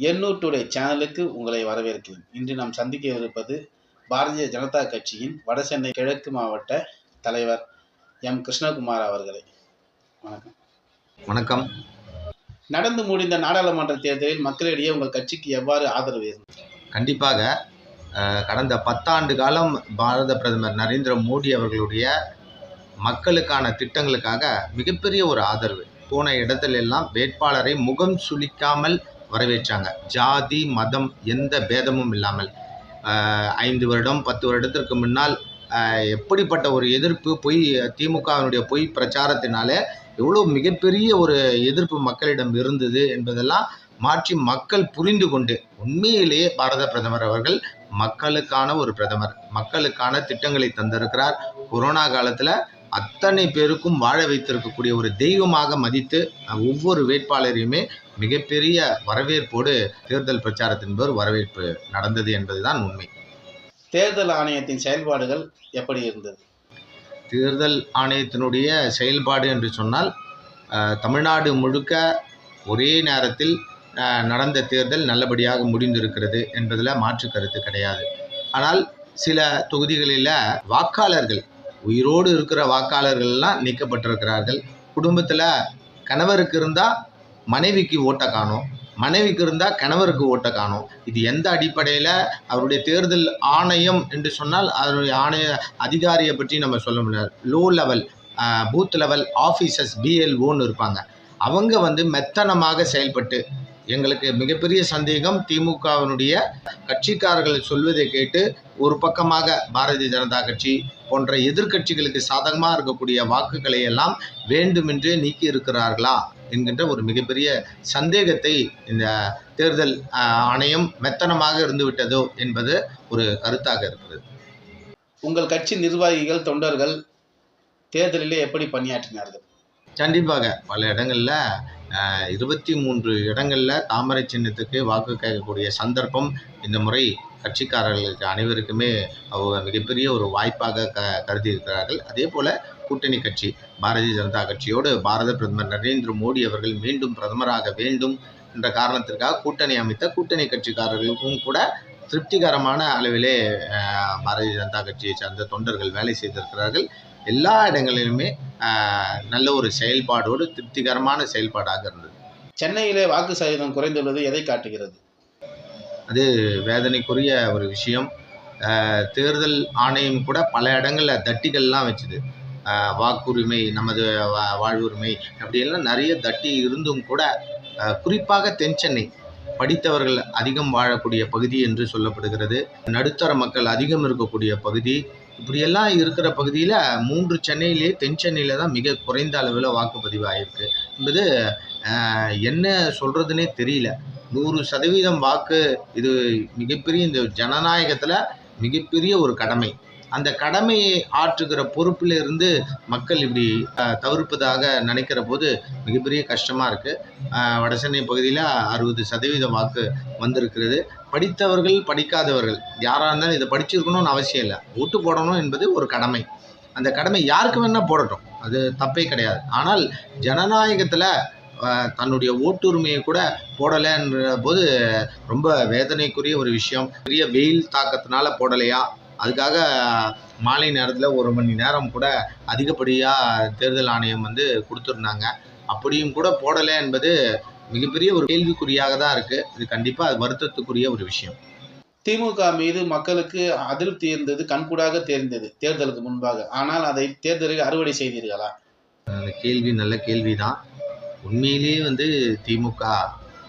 Ennore today சேனலுக்கு உங்களை வரவேற்கிறேன். இன்று நாம் சந்திக்க இருப்பது பாரதிய ஜனதா கட்சியின் வடசென்னை கிழக்கு மாவட்ட தலைவர் எம். கிருஷ்ணகுமார் அவர்களை. வணக்கம். வணக்கம். நடந்து முடிந்த நாடாளுமன்ற தேர்தலில் மக்களிடையே உங்கள் கட்சிக்கு எவ்வாறு ஆதரவு இருந்தது கண்டிப்பாக கடந்த பத்தாண்டு காலம் பாரத பிரதமர் நரேந்திர மோடி அவர்களுடைய மக்களுக்கான திட்டங்களுக்காக மிகப்பெரிய ஒரு ஆதரவு. போன இடத்துல எல்லாம் வேட்பாளரை முகம் சுளிக்காமல் வரவேற்றாங்க. ஜாதி மதம் எந்த பேதமும் இல்லாமல். ஐந்து வருடம் பத்து வருடத்திற்கு முன்னால் எப்படிப்பட்ட ஒரு எதிர்ப்பு பொய் திமுகவினுடைய பொய் பிரச்சாரத்தினாலே எவ்வளோ மிகப்பெரிய ஒரு எதிர்ப்பு மக்களிடம் இருந்தது என்பதெல்லாம் மாற்றி மக்கள் புரிந்து கொண்டு உண்மையிலேயே பாரத பிரதமர் அவர்கள் மக்களுக்கான ஒரு பிரதமர் மக்களுக்கான திட்டங்களை தந்திருக்கிறார். கொரோனா காலத்தில் அத்தனை பேருக்கும் வாழ வைத்திருக்கக்கூடிய ஒரு தெய்வமாக மதித்து ஒவ்வொரு வேட்பாளரையுமே மிகப்பெரிய வரவேற்போடு தேர்தல் பிரச்சாரத்தின் பேர் வரவேற்பு நடந்தது என்பதுதான் உண்மை. தேர்தல் ஆணையத்தின் செயல்பாடுகள் எப்படி இருந்தது? தேர்தல் ஆணையத்தினுடைய செயல்பாடு என்று சொன்னால் தமிழ்நாடு முழுக்க ஒரே நேரத்தில் நடந்த தேர்தல் நல்லபடியாக முடிந்திருக்கிறது என்பதில் மாற்று கருத்து கிடையாது. ஆனால் சில தொகுதிகளில் வாக்காளர்கள் உயிரோடு இருக்கிற வாக்காளர்கள்லாம் நீக்கப்பட்டிருக்கிறார்கள். குடும்பத்தில் கணவருக்கு இருந்தால் மனைவிக்கு ஓட்டை காணும். மனைவிக்கு இருந்தால் கணவருக்கு ஓட்டை காணும். இது எந்த அடிப்படையில் அவருடைய தேர்தல் ஆணையம் என்று சொன்னால் அதனுடைய ஆணைய அதிகாரியை பற்றி நம்ம சொல்ல முடியாது. Low level booth level officers பிஎல்ஓன்னு இருப்பாங்க. அவங்க வந்து மெத்தனமாக செயல்பட்டு எங்களுக்கு மிகப்பெரிய சந்தேகம் திமுகவினுடைய கட்சிக்காரர்கள் சொல்வதை கேட்டு ஒரு பக்கமாக பாரதிய ஜனதா கட்சி போன்ற எதிர்க்கட்சிகளுக்கு சாதகமாக இருக்கக்கூடிய வாக்குகளை எல்லாம் வேண்டுமென்றே நீக்கி இருக்கிறார்களா என்கின்ற ஒரு மிகப்பெரிய சந்தேகத்தை இந்த தேர்தல் ஆணையம் மெத்தனமாக இருந்து விட்டதோ என்பது ஒரு கருத்தாக இருக்கிறது. உங்கள் கட்சி நிர்வாகிகள் தொண்டர்கள் தேர்தலிலே எப்படி பணியாற்றினார்கள்? கண்டிப்பாக. பல இடங்களில் இருபத்தி மூன்று இடங்களில் தாமரை சின்னத்துக்கு வாக்கு கேட்கக்கூடிய சந்தர்ப்பம் இந்த முறை கட்சிக்காரர்களுக்கு அனைவருக்குமே அவங்க மிகப்பெரிய ஒரு வாய்ப்பாக க கருதி இருக்கிறார்கள் அதே போல் கூட்டணி கட்சி பாரதிய ஜனதா கட்சியோடு பாரத பிரதமர் நரேந்திர மோடி அவர்கள் மீண்டும் பிரதமராக வேண்டும் என்ற காரணத்திற்காக கூட்டணி அமைத்த கூட்டணி கட்சிக்காரர்களுக்கும் கூட திருப்திகரமான அளவிலே பாரதிய ஜனதா கட்சியை சார்ந்த தொண்டர்கள் வேலை செய்திருக்கிறார்கள். எல்லா இடங்களிலுமே நல்ல ஒரு செயல்பாடோடு திருப்திகரமான செயல்பாடாக இருந்தது. சென்னையிலே வாக்கு சதவீதம் குறைந்துள்ளது எதை காட்டுகிறது? அது வேதனைக்குரிய ஒரு விஷயம். தேர்தல் ஆணையம் கூட பல இடங்களில் தட்டிகள்லாம் வச்சுது. வாக்குரிமை நமது வா- வாழ்வுரிமை அப்படியெல்லாம் நிறைய தட்டி இருந்தும் கூட குறிப்பாக தென் சென்னை படித்தவர்கள் அதிகம் வாழக்கூடிய பகுதி என்று சொல்லப்படுகிறது. நடுத்தர மக்கள் அதிகம் இருக்கக்கூடிய பகுதி. இப்படியெல்லாம் இருக்கிற பகுதியில் மூன்று சென்னையிலே தென் சென்னையில் தான் மிக குறைந்த அளவில் வாக்குப்பதிவு ஆகிருக்கு என்பது என்ன சொல்கிறதுனே தெரியல. நூறு சதவீதம் வாக்கு இது மிகப்பெரிய இந்த ஜனநாயகத்தில் மிகப்பெரிய ஒரு கடமை. அந்த கடமையை ஆற்றுகிற பொறுப்பில் இருந்து மக்கள் இப்படி தவிர்ப்பதாக நினைக்கிற போது மிகப்பெரிய கஷ்டமாக இருக்குது வடசென்னை பகுதியில் அறுபது சதவீத வாக்கு வந்திருக்கிறது. படித்தவர்கள் படிக்காதவர்கள் யாராக இருந்தாலும் இதை படிச்சிருக்கணும்னு அவசியம் இல்லை. ஓட்டு போடணும் என்பது ஒரு கடமை. அந்த கடமை யாருக்கு வேணால் போடட்டும். அது தப்பே கிடையாது. ஆனால் ஜனநாயகத்தில் தன்னுடைய ஓட்டுரிமையை கூட போடலைன்ற போது ரொம்ப வேதனைக்குரிய ஒரு விஷயம். பெரிய வெயில் தாக்கத்தினால போடலையா? அதுக்காக மாலை நேரத்தில் ஒரு மணி நேரம் கூட அதிகப்படியாக தேர்தல் ஆணையம் வந்து கொடுத்துருந்தாங்க. அப்படியும் கூட போடலை என்பது மிகப்பெரிய ஒரு கேள்விக்குறியாக தான் இருக்குது இது கண்டிப்பாக அது வருத்தத்துக்குரிய ஒரு விஷயம். திமுக மீது மக்களுக்கு அதிருப்தி இருந்தது கண்கூடாக தெரிந்தது தேர்தலுக்கு முன்பாக. ஆனால் அதை தேர்தலில் அறுவடை செய்தீர்களா? அந்த கேள்வி நல்ல கேள்வி தான். உண்மையிலேயே வந்து திமுக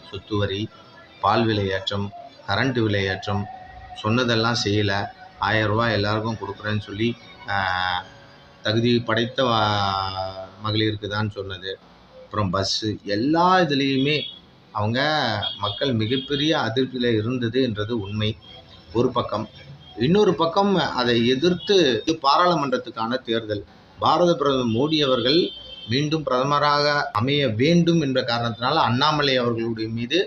சொத்து வரி பால் விலையேற்றம் கரண்ட் விலையேற்றம் சொன்னதெல்லாம் செய்யலை. ஆயிரம் எல்லாருக்கும் கொடுக்குறேன்னு சொல்லி தகுதி படைத்த வா- மகளிருக்கு தான் சொன்னது. அப்புறம் பஸ்ஸு எல்லா இதுலேயுமே அவங்க மக்கள் மிகப்பெரிய அதிருப்தியில் இருந்தது என்றது உண்மை. ஒரு பக்கம் இன்னொரு பக்கம் அதை எதிர்த்து இது பாராளுமன்றத்துக்கான தேர்தல். பாரத பிரதமர் மோடி அவர்கள் மீண்டும் பிரதமராக அமைய வேண்டும் என்ற காரணத்தினால அண்ணாமலை அவர்களுடைய மீது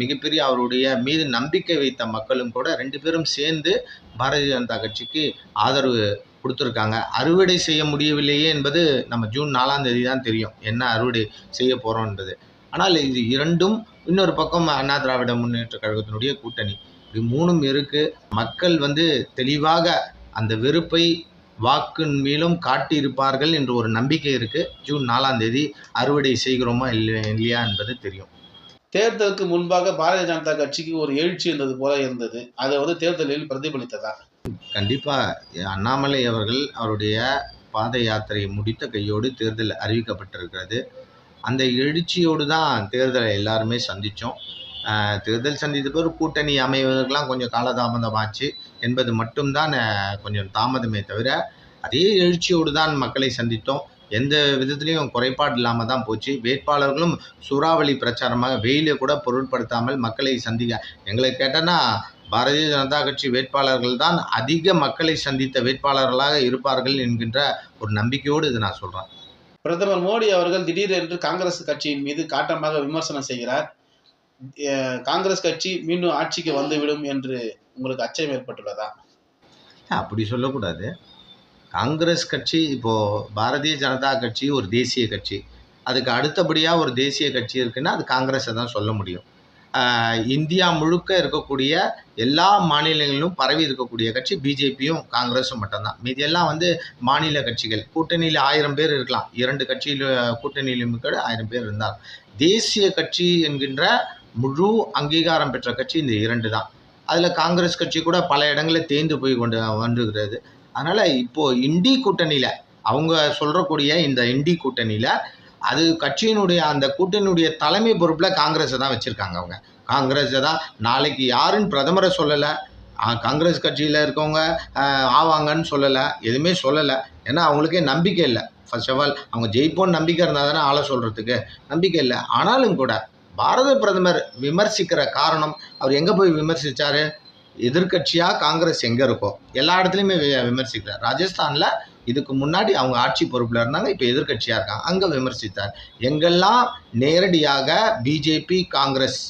மிகப்பெரிய அவருடைய மீது நம்பிக்கை வைத்த மக்களும் கூட ரெண்டு பேரும் சேர்ந்து பாரதிய ஜனதா கட்சிக்கு ஆதரவு கொடுத்துருக்காங்க. அறுவடை செய்ய முடியவில்லையே என்பது நம்ம ஜூன் நாலாம் தேதி தான் தெரியும். என்ன அறுவடை செய்ய போகிறோம் என்பது. ஆனால் இது இரண்டும் இன்னொரு பக்கம் அண்ணா திராவிட முன்னேற்ற கழகத்தினுடைய கூட்டணி. இப்படி மூணும் இருக்குது மக்கள் வந்து தெளிவாக அந்த வெறுப்பை வாக்கின் மேலும் காட்டியிருப்பார்கள் என்ற ஒரு நம்பிக்கை இருக்குது ஜூன் நாலாம் தேதி அறுவடை செய்கிறோமா இல்லை இல்லையா என்பது தெரியும். தேர்தலுக்கு முன்பாக பாரதிய ஜனதா கட்சிக்கு ஒரு எழுச்சி இருந்தது போல இருந்தது. அதை வந்து தேர்தலில் பிரதிபலித்ததா? கண்டிப்பாக அண்ணாமலை அவர்கள் அவருடைய பாத யாத்திரையை முடித்த கையோடு தேர்தல் அறிவிக்கப்பட்டிருக்கிறது. அந்த எழுச்சியோடு தான் தேர்தலை எல்லாருமே சந்தித்தோம் தேர்தல் சந்தித்த பிறகு கூட்டணி அமைவதற்கெல்லாம் கொஞ்சம் காலதாமதமாச்சு. என்பது மட்டும்தான் கொஞ்சம் தாமதமே தவிர அதே எழுச்சியோடு தான் மக்களை சந்தித்தோம். எந்த விதத்துலேயும் குறைபாடு இல்லாமல் தான் போச்சு. வேட்பாளர்களும் சூறாவளி பிரச்சாரமாக வெயிலை கூட பொருட்படுத்தாமல் மக்களை சந்திக்க எங்களை கேட்டோன்னா பாரதிய ஜனதா கட்சி வேட்பாளர்கள் தான் அதிக மக்களை சந்தித்த வேட்பாளர்களாக இருப்பார்கள் என்கின்ற ஒரு நம்பிக்கையோடு இதை நான் சொல்கிறேன் பிரதமர் மோடி அவர்கள் திடீரென்று காங்கிரஸ் கட்சியின் மீது காட்டமாக விமர்சனம் செய்கிறார். காங்கிரஸ் கட்சி மீண்டும் ஆட்சிக்கு வந்துவிடும் என்று உங்களுக்கு அச்சம் ஏற்பட்டுள்ளதா? அப்படி சொல்லக்கூடாது. காங்கிரஸ் கட்சி இப்போது பாரதிய ஜனதா கட்சி ஒரு தேசிய கட்சி. அதுக்கு அடுத்தபடியாக ஒரு தேசிய கட்சி இருக்குன்னா அது காங்கிரஸை தான் சொல்ல முடியும். இந்தியா முழுக்க இருக்கக்கூடிய எல்லா மாநிலங்களிலும் பரவி இருக்கக்கூடிய கட்சி பிஜேபியும் காங்கிரஸும் மட்டும்தான். மீதியெல்லாம் வந்து மாநில கட்சிகள். கூட்டணியில் ஆயிரம் பேர் இருக்கலாம். இரண்டு கட்சியில் கூட்டணியிலும் கூட ஆயிரம் பேர் இருந்தார் தேசிய கட்சி என்கின்ற முழு அங்கீகாரம் பெற்ற கட்சி இந்த இரண்டு தான். அதில் காங்கிரஸ் கட்சி கூட பல இடங்களில் தேய்ந்து போய் கொண்டு வந்துகிறது அதனால் இப்போது இண்டி கூட்டணியில் அவங்க சொல்கிறக்கூடிய இந்த இண்டி கூட்டணியில் அது கட்சியினுடைய அந்த கூட்டணியுடைய தலைமை பொறுப்பில் காங்கிரஸை தான் வச்சுருக்காங்க அவங்க. காங்கிரஸை தான் நாளைக்கு யாருன்னு பிரதமரை சொல்லலை. காங்கிரஸ் கட்சியில் இருக்கவங்க ஆவாங்கன்னு சொல்லலை. எதுவுமே சொல்லலை. ஏன்னா அவங்களுக்கே நம்பிக்கை இல்லை. ஃபர்ஸ்ட் ஆஃப் ஆல் அவங்க ஜெயிப்போன்னு நம்பிக்கை இருந்தால் தானே ஆளை சொல்கிறதுக்கு நம்பிக்கை இல்லை. ஆனாலும் கூட பாரத பிரதமர் விமர்சிக்கிற காரணம் அவர் எங்கே போய் விமர்சித்தார் எதிர்க்கட்சியாக காங்கிரஸ் எங்கே இருக்கோ? எல்லா இடத்துலையுமே விமர்சிக்கிறார். ராஜஸ்தானில் இதுக்கு முன்னாடி அவங்க ஆட்சி பொறுப்பில் இருந்தாங்க இப்போ எதிர்க்கட்சியாக இருக்காங்க. அங்கே விமர்சித்தார். எங்கெல்லாம் நேரடியாக பிஜேபி காங்கிரஸ்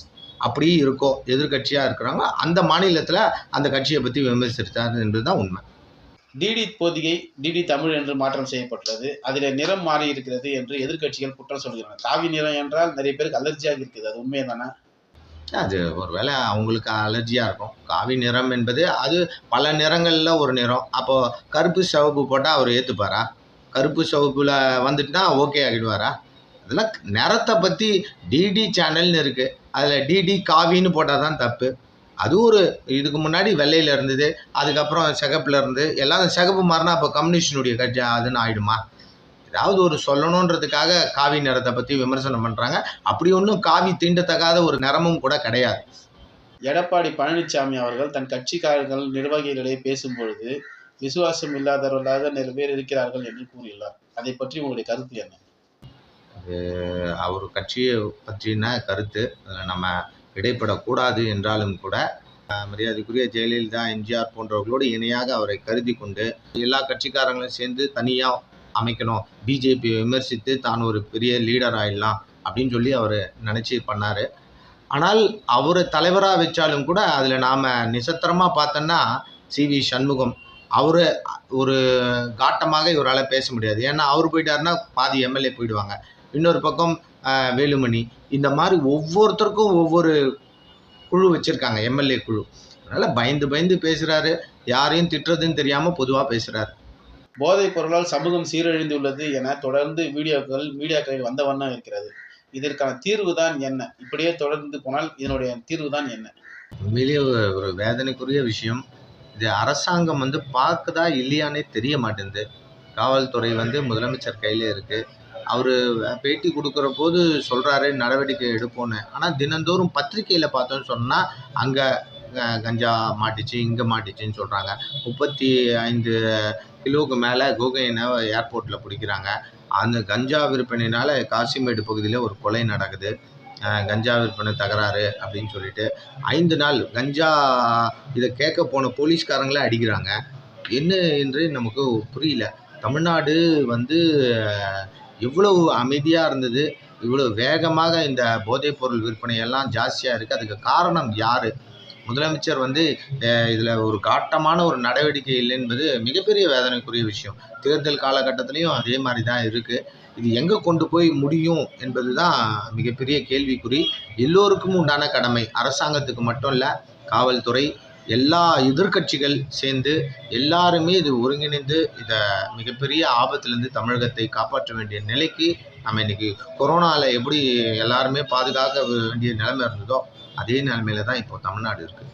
அப்படி இருக்கோ எதிர்க்கட்சியாக இருக்கிறாங்க அந்த மாநிலத்தில் அந்த கட்சியை பற்றி விமர்சித்தார் என்பது தான் உண்மை. டிடி பொதிகை டிடி தமிழ் என்று மாற்றம் செய்யப்பட்டுள்ளது. அதில் நிறம் மாறி இருக்கிறது என்று எதிர்க்கட்சிகள் குற்றம் சொல்கிறாங்க காவி நிறம் என்றால் நிறைய பேருக்கு அலர்ஜியாக இருக்குது. அது உண்மைதானா அது ஒருவேளை அவங்களுக்கு அலர்ஜியாக இருக்கும். காவி நிறம் என்பது அது பல நிறங்களில் ஒரு நிறம். அப்போது கருப்பு சிவப்பு போட்டால் அவர் ஏற்றுப்பாரா கருப்பு சிவப்பில் வந்துட்டுனா ஓகே ஆகிடுவாரா? அதெல்லாம் நிறத்தை பற்றி டிடி சேனல்னு இருக்குது அதில் டிடி காவின்னு போட்டால் தான் தப்பு. அது ஒரு இதுக்கு முன்னாடி வெள்ளையில் இருந்தது அதுக்கப்புறம் சிகப்பில் இருந்து எல்லாம் சிகப்பு மாறினா அப்போ கம்யூனிஸ்டினுடைய கட்சி அதுன்னு ஆயிடுமா? ஏதாவது ஒரு சொல்லணுன்றதுக்காக காவி நிறத்தை பற்றி விமர்சனம் பண்ணுறாங்க அப்படி ஒன்றும் காவி தீண்டத்தகாத ஒரு நிறமும் கூட கிடையாது. எடப்பாடி பழனிசாமி அவர்கள் தன் கட்சிக்காரர்கள் நிர்வாகிகளிடையே பேசும்பொழுது விசுவாசம் இல்லாதவர்களாக நிறைய பேர் இருக்கிறார்கள் என்று கூறியுள்ளார். அதை பற்றி உங்களுடைய கருத்து என்ன? அவர் கட்சியை பற்றின கருத்து. அதில் நம்ம இடைப்படக்கூடாது என்றாலும் கூட மரியாதைக்குரிய ஜெயலலிதா எம்ஜிஆர் போன்றவர்களோடு இணையாக அவரை கருதி கொண்டு எல்லா கட்சிக்காரங்களும் சேர்ந்து தனியாக அமைக்கணும் பிஜேபியை விமர்சித்து தான் ஒரு பெரிய லீடர் ஆகிடலாம் அப்படின்னு சொல்லி அவர் நினச்சி பண்ணார். ஆனால் அவரை தலைவராக வச்சாலும் கூட அதில் நாம் நிசத்திரமாக பார்த்தோன்னா சி வி சண்முகம். அவர் ஒரு காட்டமாக இவரால் பேச முடியாது. ஏன்னா அவர் போயிட்டாருன்னா பாதி எம்எல்ஏ போயிடுவாங்க. இன்னொரு பக்கம் வேலுமணி. இந்த மாதிரி ஒவ்வொருத்தருக்கும் ஒவ்வொரு குழு வச்சுருக்காங்க எம்எல்ஏ குழு. அதனால் பயந்து பயந்து பேசுகிறாரு யாரையும் திட்டுறதுன்னு தெரியாமல் பொதுவாக பேசுகிறாரு போதைப் பொருளால் சமூகம் சீரழிந்துள்ளது என தொடர்ந்து வீடியோக்கள் மீடியாக்களில் வந்த வண்ணம் இருக்கிறது. இதற்கான தீர்வு தான் என்ன? இப்படியே தொடர்ந்து போனால் இதனுடைய தீர்வு தான் என்ன? உண்மையிலேயே ஒரு- ஒரு வேதனைக்குரிய விஷயம். இது அரசாங்கம் வந்து பார்க்குதா இல்லையானே தெரிய மாட்டேங்குது. காவல்துறை வந்து முதலமைச்சர் கையில் இருக்குது அவர் பேட்டி கொடுக்குற போது சொல்கிறாரு நடவடிக்கை எடுப்போன்னு ஆனால் தினந்தோறும் பத்திரிக்கையில் பார்த்தோன்னு சொன்னால் அங்கே கஞ்சா மாட்டிச்சு இங்கே மாட்டிச்சுன்னு சொல்கிறாங்க முப்பத்தி ஐந்து கிலோவுக்கு மேலே கோகையினை ஏர்போர்ட்டில் பிடிக்கிறாங்க. அந்த கஞ்சா விற்பனையினால் காசிமேடு பகுதியில் ஒரு கொலை நடக்குது. கஞ்சா விற்பனை தகராறு அப்படின்னு சொல்லிட்டு ஐந்து நாள் கஞ்சா இதை கேட்க போன போலீஸ்காரங்களே அடிக்கிறாங்க. என்ன என்று நமக்கு புரியல. தமிழ்நாடு வந்து இவ்வளவு அமைதியாக இருந்தது இவ்வளோ வேகமாக இந்த போதைப்பொருள் விற்பனையெல்லாம் ஜாஸ்தியாக இருக்குது அதுக்கு காரணம் யார்? முதலமைச்சர் வந்து இதில் ஒரு காட்டமான ஒரு நடவடிக்கை இல்லை என்பது மிகப்பெரிய வேதனைக்குரிய விஷயம். தேர்தல் காலகட்டத்திலையும் அதே மாதிரி தான் இருக்குது இது எங்கே கொண்டு போய் முடியும் என்பது தான் மிகப்பெரிய கேள்விக்குறி. எல்லோருக்கும் உண்டான கடமை. அரசாங்கத்துக்கு மட்டும் இல்லை காவல்துறை எல்லா எதிர்க்கட்சிகள் சேர்ந்து எல்லாருமே இது ஒருங்கிணைந்து இதை மிகப்பெரிய ஆபத்துலேருந்து தமிழகத்தை காப்பாற்ற வேண்டிய நிலைக்கு நம்ம இன்னைக்கு கொரோனாவில் எப்படி எல்லாருமே பாதுகாக்க வேண்டிய நிலைமை இருந்ததோ அதே நிலைமையில தான் இப்போ தமிழ்நாடு இருக்குது